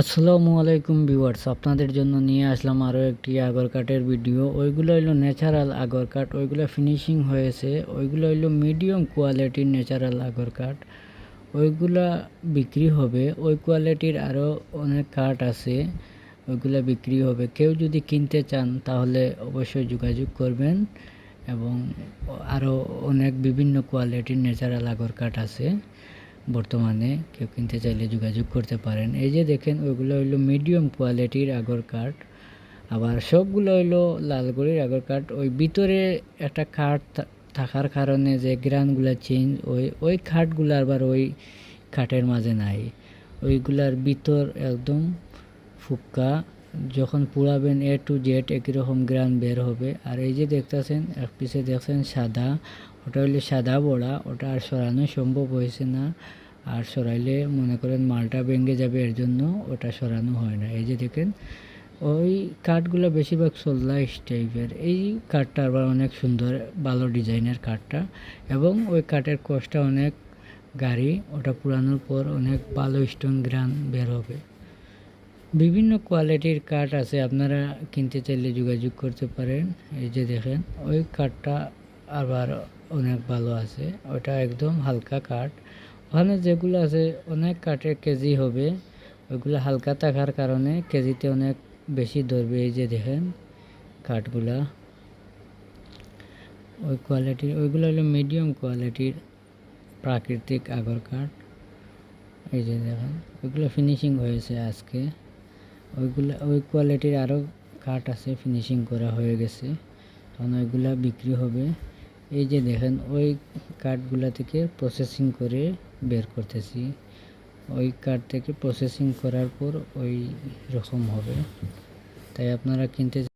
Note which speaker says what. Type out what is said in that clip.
Speaker 1: আসসালামু আলাইকুম ভিউয়ার্স, আপনাদের জন্য নিয়ে আসলাম আরও একটি আগর কাটের ভিডিও। ওইগুলো হইল ন্যাচারাল আগর কাট ওইগুলো ফিনিশিং হয়েছে। ওইগুলো হইল মিডিয়াম কোয়ালিটির ন্যাচারাল আগর কাট ওইগুলা বিক্রি হবে, ওই কোয়ালিটির আরও অনেক কাঠ আছে, ওইগুলা বিক্রি হবে। কেউ যদি কিনতে চান, তাহলে অবশ্যই যোগাযোগ করবেন এবং আরও অনেক বিভিন্ন কোয়ালিটির ন্যাচারাল আগর কাঠ আছে। বর্তমানে কেউ কিনতে চাইলে যোগাযোগ করতে পারেন। এই যে দেখেন, ওইগুলো হইল মিডিয়াম কোয়ালিটির আগর কাঠ। আবার সবগুলো হইল লালগুড়ির আগর কাঠ। ওই ভিতরে একটা কাঠ থাকার কারণে যে গ্রানগুলো চেঞ্জ ওই ওই খাটগুলো আবার ওই কাঠের মাঝে নাই। ওইগুলার ভিতর একদম ফুক্কা যখন পুড়াবেন এ টু জেড একই রকম গ্রান বের হবে। আর এই যে দেখতেছেন, এক পিছে দেখছেন সাদা। ওটা হইলে সাদা বড়া। ওটা আর সরানো সম্ভব হয়েছে না। আর সরাইলে মনে করেন মালটা ভেঙে যাবে এর জন্য ওটা সরানো হয় না। এই যে দেখেন, ওই কাঠগুলো বেশিরভাগ সোল্লাইস টাইপের এই কাঠটা আবার অনেক সুন্দর, ভালো ডিজাইনের কাঠটা এবং ওই কাঠের কোষটা অনেক গাড়ি ওটা পুরানোর পর অনেক ভালো স্টোন গ্রান বের হবে। বিভিন্ন কোয়ালিটির কাঠ আছে, আপনারা কিনতে চাইলে যোগাযোগ করতে পারেন। এই যে দেখেন, ওই কাঠটা আবার অনেক ভালো আছে, ওটা একদম হালকা কাঠ। ওখানে যেগুলো আছে, অনেক কাঠের কেজি হবে। ওইগুলো হালকা থাকার কারণে কেজিতে অনেক বেশি ধরবে এই যে দেখেন কাঠগুলা। ওই কোয়ালিটির ওইগুলো হলো মিডিয়াম কোয়ালিটির প্রাকৃতিক আগর কাঠ। এই যে দেখেন, ওইগুলো ফিনিশিং হয়েছে আজকে। ওইগুলো, ওই কোয়ালিটির আরও কাঠ আছে ফিনিশিং করা হয়ে গেছে। তখন ওইগুলা বিক্রি হবে। এই যে দেখেন, ওই কার্ডগুলা থেকে প্রসেসিং করে বের করতেছি। ওই কার্ড থেকে প্রসেসিং করার পর ওই রকম হবে। তাই আপনারা কিনতে